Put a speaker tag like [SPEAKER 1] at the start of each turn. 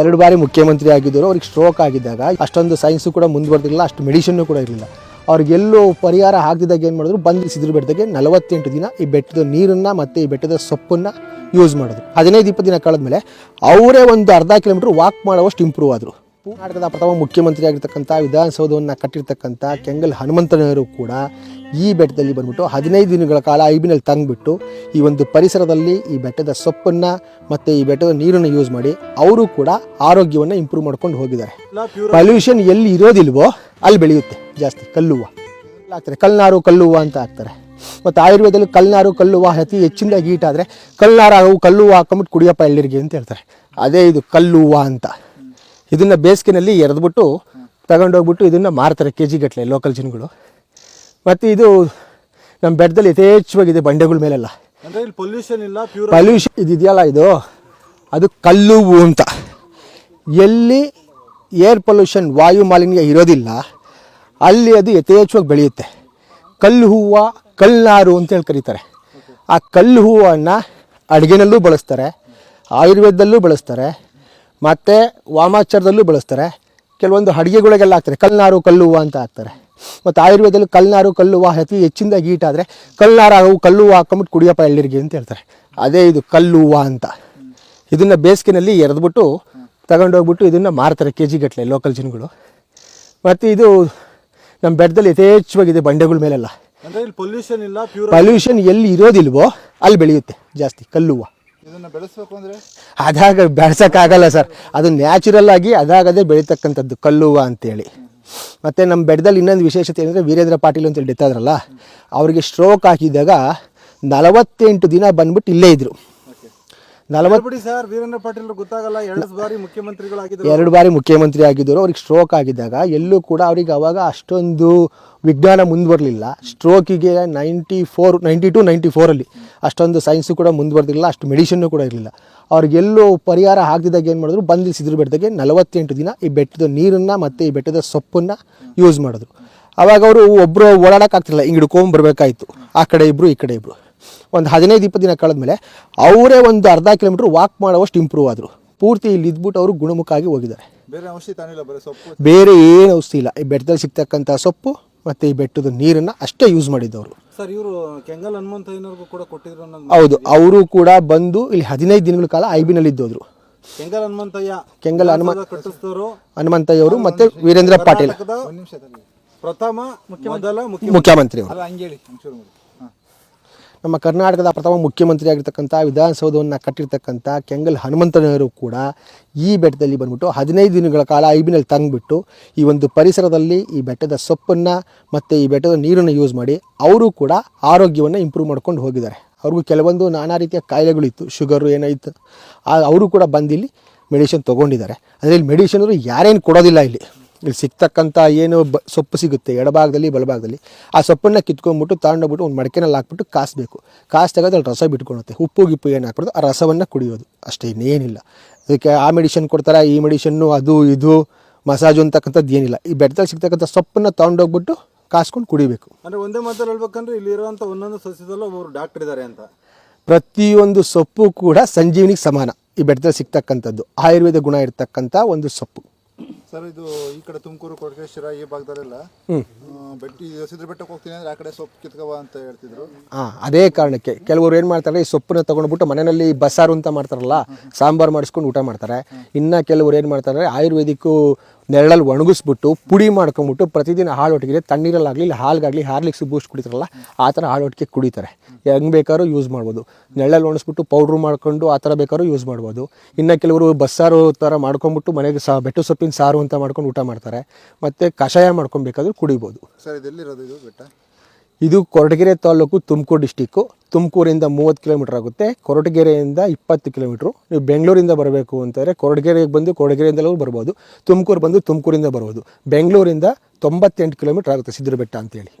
[SPEAKER 1] ಎರಡು ಬಾರಿ ಮುಖ್ಯಮಂತ್ರಿ ಆಗಿದ್ದರು, ಅವ್ರಿಗೆ ಸ್ಟ್ರೋಕ್ ಆಗಿದ್ದಾಗ ಅಷ್ಟೊಂದು ಸೈನ್ಸು ಕೂಡ ಮುಂದುವರೆದಿಲ್ಲ ಅಷ್ಟು ಮೆಡಿಷನ್ನು ಕೂಡ ಇರಲಿಲ್ಲ. ಅವ್ರಿಗೆಲ್ಲೂ ಪರಿಹಾರ ಆಗದಿದ್ದಾಗ ಏನು ಮಾಡಿದ್ರು, ಬಂದು ಸಿದ್ರ ಬೆಟ್ಟದಾಗೆ ನಲವತ್ತೆಂಟು ದಿನ ಈ ಬೆಟ್ಟದ ನೀರನ್ನು ಮತ್ತು ಈ ಬೆಟ್ಟದ ಸೊಪ್ಪನ್ನು ಯೂಸ್ ಮಾಡಿದ್ರು. ಹದಿನೈದು, ಇಪ್ಪತ್ತು ದಿನ ಕಳೆದ್ಮೇಲೆ ಅವರೇ ಒಂದು ಅರ್ಧ ಕಿಲೋಮೀಟ್ರ್ ವಾಕ್ ಮಾಡುವಷ್ಟು ಇಂಪ್ರೂವ್ ಆದರು. ಕರ್ನಾಟಕದ ಪ್ರಥಮ ಮುಖ್ಯಮಂತ್ರಿ ಆಗಿರ್ತಕ್ಕಂಥ ವಿಧಾನಸೌಧವನ್ನು ಕಟ್ಟಿರ್ತಕ್ಕಂಥ ಕೆಂಗಲ್ ಹನುಮಂತನವರು ಕೂಡ ಈ ಬೆಟ್ಟದಲ್ಲಿ ಬಂದ್ಬಿಟ್ಟು ಹದಿನೈದು ದಿನಗಳ ಕಾಲ ಐಬಿನಲ್ಲಿ ತಂಗ್ಬಿಟ್ಟು ಈ ಒಂದು ಪರಿಸರದಲ್ಲಿ ಈ ಬೆಟ್ಟದ ಸೊಪ್ಪನ್ನು ಮತ್ತು ಈ ಬೆಟ್ಟದ ನೀರನ್ನು ಯೂಸ್ ಮಾಡಿ ಅವರು ಕೂಡ ಆರೋಗ್ಯವನ್ನು ಇಂಪ್ರೂವ್ ಮಾಡ್ಕೊಂಡು ಹೋಗಿದ್ದಾರೆ. ಪೊಲ್ಯೂಷನ್ ಎಲ್ಲಿ ಇರೋದಿಲ್ವೋ ಅಲ್ಲಿ ಬೆಳೆಯುತ್ತೆ. ಜಾಸ್ತಿ ಕಲ್ಲುವ. ಹಾಕ್ತಾರೆ ಕಲ್ನಾರು ಕಲ್ಲುವ ಅಂತ ಹಾಕ್ತಾರೆ ಮತ್ತು ಆಯುರ್ವೇದದಲ್ಲಿ ಕಲ್ನಾರು ಕಲ್ಲುವ ಅತಿ ಹೆಚ್ಚಿನದಾಗಿ ಹೀಟಾದರೆ ಕಲ್ನಾರು ಕಲ್ಲುವ ಹಾಕೊಂಬಿಟ್ಟು ಕುಡಿಯಪ್ಪ ಎಳ್ಳಿರಿಗೆ ಅಂತ ಹೇಳ್ತಾರೆ. ಅದೇ ಇದು ಕಲ್ಲುವ ಅಂತ. ಇದನ್ನು ಬೇಸಿಗೆನಲ್ಲಿ ಎರೆದ್ಬಿಟ್ಟು ತಗೊಂಡೋಗ್ಬಿಟ್ಟು ಇದನ್ನು ಮಾರ್ತಾರೆ ಕೆ ಜಿ ಗಟ್ಟಲೆ ಲೋಕಲ್ ಜನಗಳು. ಮತ್ತು ಇದು ನಮ್ಮ ಬೆಟ್ಟದಲ್ಲಿ ಯಥೇಚ್ಛವಾಗಿದೆ ಬಂಡೆಗಳ ಮೇಲೆಲ್ಲ.
[SPEAKER 2] ಅಂದ್ರೆ ಇಲ್ಲಿ ಪೊಲ್ಯೂಷನ್ ಇಲ್ಲ ಪ್ಯೂರ್
[SPEAKER 1] ಪೊಲ್ಯೂಷನ್ ಇದೆಯಲ್ಲ ಇದು? ಅದು ಕಲ್ಲು ಅಂತ. ಎಲ್ಲಿ ಏರ್ ಪೊಲ್ಯೂಷನ್ ವಾಯು ಮಾಲಿನ್ಯ ಇರೋದಿಲ್ಲ ಅಲ್ಲಿ ಅದು ಯಥೇಚ್ಛವಾಗಿ ಬೆಳೆಯುತ್ತೆ. ಕಲ್ಲು ಹೂವು ಕಲ್ನಾರು ಅಂತೇಳಿ ಕರೀತಾರೆ. ಆ ಕಲ್ಲು ಹೂವನ್ನು ಅಡುಗೆನಲ್ಲೂ ಬಳಸ್ತಾರೆ ಆಯುರ್ವೇದದಲ್ಲೂ ಬಳಸ್ತಾರೆ ಮತ್ತು ವಾಮಾಚಾರದಲ್ಲೂ ಬಳಸ್ತಾರೆ. ಕೆಲವೊಂದು ಅಡುಗೆಗಳಿಗೆಲ್ಲ ಹಾಕ್ತಾರೆ. ಕಲ್ನಾರು ಕಲ್ಲು ಹೂವು ಅಂತ ಹಾಕ್ತಾರೆ. ಮತ್ತು ಆಯುರ್ವೇದದಲ್ಲಿ ಕಲ್ನಾರು ಕಲ್ಲು ಹೂವು ಅತಿ ಹೆಚ್ಚಿನದಾಗಿ ಹೀಟಾದರೆ ಕಲ್ನಾರು ಅವು ಕಲ್ಲು ಹೂವು ಹಾಕೊಂಬಿಟ್ಟು ಕುಡಿಯಪ್ಪ ಎಳ್ಳಿರಿಗೆ ಅಂತ ಹೇಳ್ತಾರೆ. ಅದೇ ಇದು ಕಲ್ಲು ಹೂವು ಅಂತ. ಇದನ್ನು ಬೇಸಿಗೆನಲ್ಲಿ ಎರೆದ್ಬಿಟ್ಟು ತಗೊಂಡೋಗ್ಬಿಟ್ಟು ಇದನ್ನು ಮಾರ್ತಾರೆ ಕೆ ಜಿ ಗಟ್ಟಲೆ ಲೋಕಲ್ ಜನಗಳು. ಮತ್ತು ಇದು ನಮ್ಮ ಬೆಟ್ಟದಲ್ಲಿ ಯಥೇಚ್ಛವಾಗಿದೆ ಬಂಡೆಗಳ ಮೇಲೆಲ್ಲ.
[SPEAKER 2] ಪೊಲ್ಯೂಷನ್ ಇಲ್ಲ ಪ್ಯೂರ್
[SPEAKER 1] ಪೊಲ್ಯೂಷನ್ ಎಲ್ಲಿ ಇರೋದಿಲ್ವೋ ಅಲ್ಲಿ ಬೆಳೆಯುತ್ತೆ ಜಾಸ್ತಿ ಕಲ್ಲುವ.
[SPEAKER 2] ಇದನ್ನ ಬೆಳೆಸ್ಬೇಕು ಅಂದ್ರೆ?
[SPEAKER 1] ಅದಾಗ ಬೆಳೆಸೋಕ್ಕಾಗಲ್ಲ ಸರ್. ಅದು ನ್ಯಾಚುರಲ್ ಆಗಿ ಅದಾಗದೇ ಬೆಳೀತಕ್ಕಂಥದ್ದು ಕಲ್ಲುವ ಅಂತೇಳಿ. ಮತ್ತು ನಮ್ಮ ಬೆಡ್ದಲ್ಲಿ ಇನ್ನೊಂದು ವಿಶೇಷತೆ ಏನಂದರೆ ವೀರೇಂದ್ರ ಪಾಟೀಲ್ ಅಂತೇಳಿ ಡೆತ್ ಆದ್ರಲ್ಲ ಅವರಿಗೆ ಸ್ಟ್ರೋಕ್ ಹಾಕಿದಾಗ ನಲವತ್ತೆಂಟು ದಿನ ಬಂದ್ಬಿಟ್ಟು ಇಲ್ಲೇ ಇದ್ದರು ನಲವತ್ತು
[SPEAKER 2] ಬಿಡಿ ಸರ್ ವೀರೇಂದ್ರ ಪಾಟೀಲ್ ಗೊತ್ತಾಗಲ್ಲ ಎರಡು ಬಾರಿ
[SPEAKER 1] ಎರಡು ಬಾರಿ ಮುಖ್ಯಮಂತ್ರಿ ಆಗಿದ್ದರು ಅವ್ರಿಗೆ ಸ್ಟ್ರೋಕ್ ಆಗಿದ್ದಾಗ ಎಲ್ಲೂ ಕೂಡ ಅವ್ರಿಗೆ ಅವಾಗ ಅಷ್ಟೊಂದು ವಿಜ್ಞಾನ ಮುಂದುವರಲಿಲ್ಲ. ಸ್ಟ್ರೋಕಿಗೆ ninety four ninety two ninety ಫೋರಲ್ಲಿ ಅಷ್ಟೊಂದು ಸೈನ್ಸು ಕೂಡ ಮುಂದುವರೆದಿಲ್ಲ ಅಷ್ಟು ಮೆಡಿಷನ್ನು ಕೂಡ ಇರಲಿಲ್ಲ. ಅವ್ರಿಗೆಲ್ಲೂ ಪರಿಹಾರ ಹಾಕಿದಾಗ ಏನು ಮಾಡಿದ್ರು ಬಂದಿಲ್ಸಿದ್ರು ಸಿದ್ರ ಬೆಟ್ಟದಾಗೆ ನಲವತ್ತೆಂಟು ದಿನ ಈ ಬೆಟ್ಟದ ನೀರನ್ನು ಮತ್ತು ಈ ಬೆಟ್ಟದ ಸೊಪ್ಪನ್ನು ಯೂಸ್ ಮಾಡಿದ್ರು. ಅವಾಗ ಅವರು ಒಬ್ಬರು ಓಡಾಡೋಕ್ಕಾಗ್ತಿಲ್ಲ ಹಿಂಗೆ ಹಿಡ್ಕೊಂಬರ್ಬೇಕಾಯ್ತು ಆ ಕಡೆ ಇಬ್ಬರು ಈ ಕಡೆ ಇಬ್ಬರು ಒಂದು ಹದಿನೈದು ಇಪ್ಪತ್ತು ದಿನ ಕಳೆದ್ಮೇಲೆ ಅವರೇ ಒಂದು ಅರ್ಧ ಕಿಲೋಮೀಟ್ರ್ ವಾಕ್ ಮಾಡುವಷ್ಟು ಇಂಪ್ರೂವ್ ಆದರು. ಪೂರ್ತಿ ಇಲ್ಲಿ ಇದ್ಬಿಟ್ಟು ಅವರು ಗುಣಮುಖ ಆಗಿ ಹೋಗಿದ್ದಾರೆ.
[SPEAKER 2] ಬೇರೆ ಔಷಧಿ ತಾನಿಲ್ಲ ಬರೀ ಸೊಪ್ಪು
[SPEAKER 1] ಬೇರೆ ಏನು ಔಷಧಿ ಇಲ್ಲ. ಈ ಬೆಟ್ಟದಲ್ಲಿ ಸಿಗ್ತಕ್ಕಂಥ ಸೊಪ್ಪು ಮತ್ತು ಈ ಬೆಟ್ಟದ ನೀರನ್ನು ಅಷ್ಟೇ ಯೂಸ್ ಮಾಡಿದ್ದವರು.
[SPEAKER 2] ಸರ್ ಇವರು ಕೆಂಗಲ್ ಹನುಮಂತಯ್ಯನವ್ರಿಗೂ ಕೂಡ ಕೊಟ್ಟಿದ್ರು ಅನ್ನೋದು
[SPEAKER 1] ಹೌದು ಅವರು ಕೂಡ ಬಂದು ಇಲ್ಲಿ ಹದಿನೈದು ದಿನಗಳ ಕಾಲ ಐ ಬಿನಲ್ಲಿ ಇದ್ದೋದ್ರು
[SPEAKER 2] ಕೆಂಗಲ್ ಹನುಮಂತಯ್ಯ
[SPEAKER 1] ಕೆಂಗಲ್ ಹನುಮ
[SPEAKER 2] ಹನುಮಂತಯ್ಯ
[SPEAKER 1] ಅವರು ಮತ್ತು ವೀರೇಂದ್ರ ಪಾಟೀಲ್.
[SPEAKER 2] ಪ್ರಥಮ ಮೊದಲ
[SPEAKER 1] ಮುಖ್ಯಮಂತ್ರಿ ಅವರು.
[SPEAKER 2] ಹಂಗೇಳಿ.
[SPEAKER 1] ನಮ್ಮ ಕರ್ನಾಟಕದ ಪ್ರಥಮ ಮುಖ್ಯಮಂತ್ರಿ ಆಗಿರ್ತಕ್ಕಂಥ ವಿಧಾನಸೌಧವನ್ನು ಕಟ್ಟಿರ್ತಕ್ಕಂಥ ಕೆಂಗಲ್ ಹನುಮಂತನವರು ಕೂಡ ಈ ಬೆಟ್ಟದಲ್ಲಿ ಬಂದ್ಬಿಟ್ಟು ಹದಿನೈದು ದಿನಗಳ ಕಾಲ ಐಬಿನಲ್ಲಿ ತಂಗ್ಬಿಟ್ಟು ಈ ಒಂದು ಪರಿಸರದಲ್ಲಿ ಈ ಬೆಟ್ಟದ ಸೊಪ್ಪನ್ನು ಮತ್ತು ಈ ಬೆಟ್ಟದ ನೀರನ್ನು ಯೂಸ್ ಮಾಡಿ ಅವರು ಕೂಡ ಆರೋಗ್ಯವನ್ನು ಇಂಪ್ರೂವ್ ಮಾಡ್ಕೊಂಡು ಹೋಗಿದ್ದಾರೆ. ಅವ್ರಿಗೂ ಕೆಲವೊಂದು ನಾನಾ ರೀತಿಯ ಕಾಯಿಲೆಗಳಿತ್ತು ಶುಗರು ಏನಾಯಿತು ಅವರು ಕೂಡ ಬಂದಿಲ್ಲಿ ಮೆಡಿಷನ್ ತೊಗೊಂಡಿದ್ದಾರೆ. ಅದರಲ್ಲಿ ಮೆಡಿಷನ್ ಯಾರೇನು ಕೊಡೋದಿಲ್ಲ ಇಲ್ಲಿ. ಇಲ್ಲಿ ಸಿಗ್ತಕ್ಕಂಥ ಏನು ಬ ಸೊಪ್ಪು ಸಿಗುತ್ತೆ ಎಡಭಾಗದಲ್ಲಿ ಬಲಭಾಗದಲ್ಲಿ ಆ ಸೊಪ್ಪನ್ನು ಕಿತ್ಕೊಂಡ್ಬಿಟ್ಟು ತಗೊಂಡೋಗ್ಬಿಟ್ಟು ಒಂದು ಮಡಕೆನಲ್ಲಿ ಹಾಕ್ಬಿಟ್ಟು ಕಾಸಬೇಕು ಕಾಸು ತೆಗೆದು ಅಲ್ಲಿ ರಸ ಬಿಟ್ಕೊಳುತ್ತೆ ಉಪ್ಪು ಗಿಪ್ಪು ಏನು ಹಾಕ್ಬಿಟ್ಟು ಆ ರಸವನ್ನು ಕುಡಿಯೋದು. ಅಷ್ಟೇ ಇನ್ನೇನಿಲ್ಲ. ಅದಕ್ಕೆ ಆ ಮೆಡಿಷನ್ ಕೊಡ್ತಾರೆ ಈ ಮೆಡಿಷನ್ನು ಅದು ಇದು ಮಸಾಜು ಅಂತಕ್ಕಂಥದ್ದು ಏನಿಲ್ಲ. ಈ ಬೆಟ್ಟದಲ್ಲಿ ಸಿಗ್ತಕ್ಕಂಥ ಸೊಪ್ಪನ್ನು ತೊಗೊಂಡೋಗ್ಬಿಟ್ಟು ಕಾಸ್ಕೊಂಡು ಕುಡಿಬೇಕು.
[SPEAKER 2] ಅಂದರೆ ಒಂದೇ ಮಾತಲ್ಲಿ ಹೇಳ್ಬೇಕಂದ್ರೆ ಇಲ್ಲಿರುವಂಥ ಒಂದೊಂದು ಸಸ್ಯದಲ್ಲೂ ಒಬ್ಬರು ಡಾಕ್ಟರ್ ಇದ್ದಾರೆ ಅಂತ.
[SPEAKER 1] ಪ್ರತಿಯೊಂದು ಸೊಪ್ಪು ಕೂಡ ಸಂಜೀವನಿಗೆ ಸಮಾನ. ಈ ಬೆಟ್ಟದಲ್ಲಿ ಸಿಗ್ತಕ್ಕಂಥದ್ದು ಆಯುರ್ವೇದ ಗುಣ ಇರ್ತಕ್ಕಂಥ ಒಂದು ಸೊಪ್ಪು.
[SPEAKER 3] ಸರ್ ಇದು ಈ ಕಡೆ ತುಮಕೂರು ಕೊಡಗೇಶ್ವರ ಈ ಭಾಗದಲ್ಲೆಲ್ಲ ಬೆಟ್ಟಿ ಸಿದ್ರ ಬೆಟ್ಟಕ್ಕೆ ಹೋಗ್ತೀನಿ ಅಂದ್ರೆ ಆ ಕಡೆ ಸೊಪ್ಪು ಕಿತ್ಕವ ಅಂತ ಹೇಳ್ತಿದ್ರು.
[SPEAKER 1] ಹಾಂ ಅದೇ ಕಾರಣಕ್ಕೆ ಕೆಲವರು ಏನು ಮಾಡ್ತಾರೆ ಈ ಸೊಪ್ಪನ್ನ ತಗೊಂಡ್ಬಿಟ್ಟು ಮನೆಯಲ್ಲಿ ಬಸ್ಸಾರು ಅಂತ ಮಾಡ್ತಾರಲ್ಲ ಸಾಂಬಾರು ಮಾಡಿಸ್ಕೊಂಡು ಊಟ ಮಾಡ್ತಾರೆ. ಇನ್ನು ಕೆಲವರು ಏನು ಮಾಡ್ತಾರೆ ಆಯುರ್ವೇದಿಕ್ಕು ನೆರಳಲ್ಲಿ ಒಣಗಿಸ್ಬಿಟ್ಟು ಪುಡಿ ಮಾಡ್ಕೊಂಬಿಟ್ಟು ಪ್ರತಿದಿನ ಹಾಳು ಒಟ್ಟಿಗೆ ತಣ್ಣೀರಲ್ಲಾಗಲಿ ಇಲ್ಲ ಹಾಲ್ಗಾಗಲಿ ಹಾರ್ಲಿಕ್ಸ್ ಬೂಸ್ಟ್ ಕುಡಿತಾರಲ್ಲ ಆ ಥರ ಹಾಳು ಒಟ್ಟಿಗೆ ಕುಡಿತಾರೆ. ಹೆಂಗೆ ಬೇಕಾದ್ರೂ ಯೂಸ್ ಮಾಡ್ಬೋದು. ನೆರಳಲ್ಲಿ ಒಣಗಿಸ್ಬಿಟ್ಟು ಪೌಡ್ರು ಮಾಡ್ಕೊಂಡು ಆ ಥರ ಬೇಕಾದ್ರೂ ಯೂಸ್ ಮಾಡ್ಬೋದು. ಇನ್ನು ಕೆಲವರು ಬಸ್ಸಾರು ಥರ ಮಾಡ್ಕೊಂಬಿಟ್ಟು ಮನೆಗೆ ಸಹ ಬೆಟ್ಟು ಸೊಪ್ಪಿನ ಸಾರು ಅಂತ ಮಾಡ್ಕೊಂಡು ಊಟ ಮಾಡ್ತಾರೆ. ಮತ್ತು ಕಷಾಯ ಮಾಡ್ಕೊಬೇಕಾದ್ರೂ ಕುಡಿಬೋದು.
[SPEAKER 3] ಸರ್ ಇದೆಲ್ಲಿರೋದು ಇದು ಬೆಟ್ಟ?
[SPEAKER 1] ಇದು ಕೊರಟಗೆರೆ ತಾಲೂಕು ತುಮಕೂರು ಡಿಸ್ಟಿಕ್ಕು ತುಮಕೂರಿಂದ ಮೂವತ್ತು ಕಿಲೋಮೀಟರ್ ಆಗುತ್ತೆ. ಕೊರಟಗೆರೆಯಿಂದ ಇಪ್ಪತ್ತು ಕಿಲೋಮೀಟ್ರು. ನೀವು ಬೆಂಗಳೂರಿಂದ ಬರಬೇಕು ಅಂತಂದರೆ ಕೊರಟಗೆರೆಗೆ ಬಂದು ಕೊರಟಗೆರೆಯಿಂದಲೂ ಬರ್ಬೋದು. ತುಮಕೂರು ಬಂದು ತುಮಕೂರಿಂದ ಬರ್ಬೋದು. ಬೆಂಗಳೂರಿಂದ ತೊಂಬತ್ತೆಂಟು ಕಿಲೋಮೀಟ್ರ್ ಆಗುತ್ತೆ ಸಿದ್ರ ಬೆಟ್ಟ ಅಂತೇಳಿ.